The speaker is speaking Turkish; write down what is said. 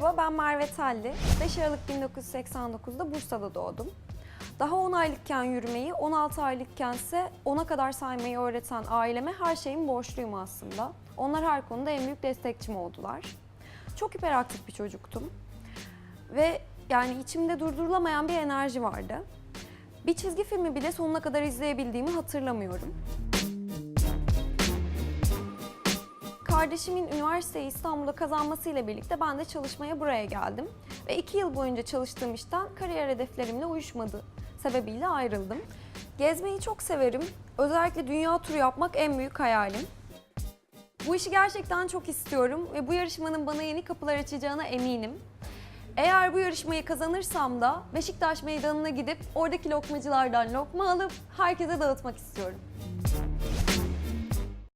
Merhaba, ben Merve Telli. 5 Aralık 1989'da Bursa'da doğdum. Daha 10 aylıkken yürümeyi, 16 aylıkken ise 10'a kadar saymayı öğreten aileme her şeyin borçluyum aslında. Onlar her konuda en büyük destekçim oldular. Çok hiperaktif bir çocuktum. Ve yani içimde durdurulamayan bir enerji vardı. Bir çizgi filmi bile sonuna kadar izleyebildiğimi hatırlamıyorum. Kardeşimin üniversiteyi İstanbul'da kazanmasıyla birlikte ben de çalışmaya buraya geldim. Ve iki yıl boyunca çalıştığım işten kariyer hedeflerimle uyuşmadı sebebiyle ayrıldım. Gezmeyi çok severim. Özellikle dünya turu yapmak en büyük hayalim. Bu işi gerçekten çok istiyorum ve bu yarışmanın bana yeni kapılar açacağına eminim. Eğer bu yarışmayı kazanırsam da Beşiktaş Meydanı'na gidip oradaki lokmacılardan lokma alıp herkese dağıtmak istiyorum.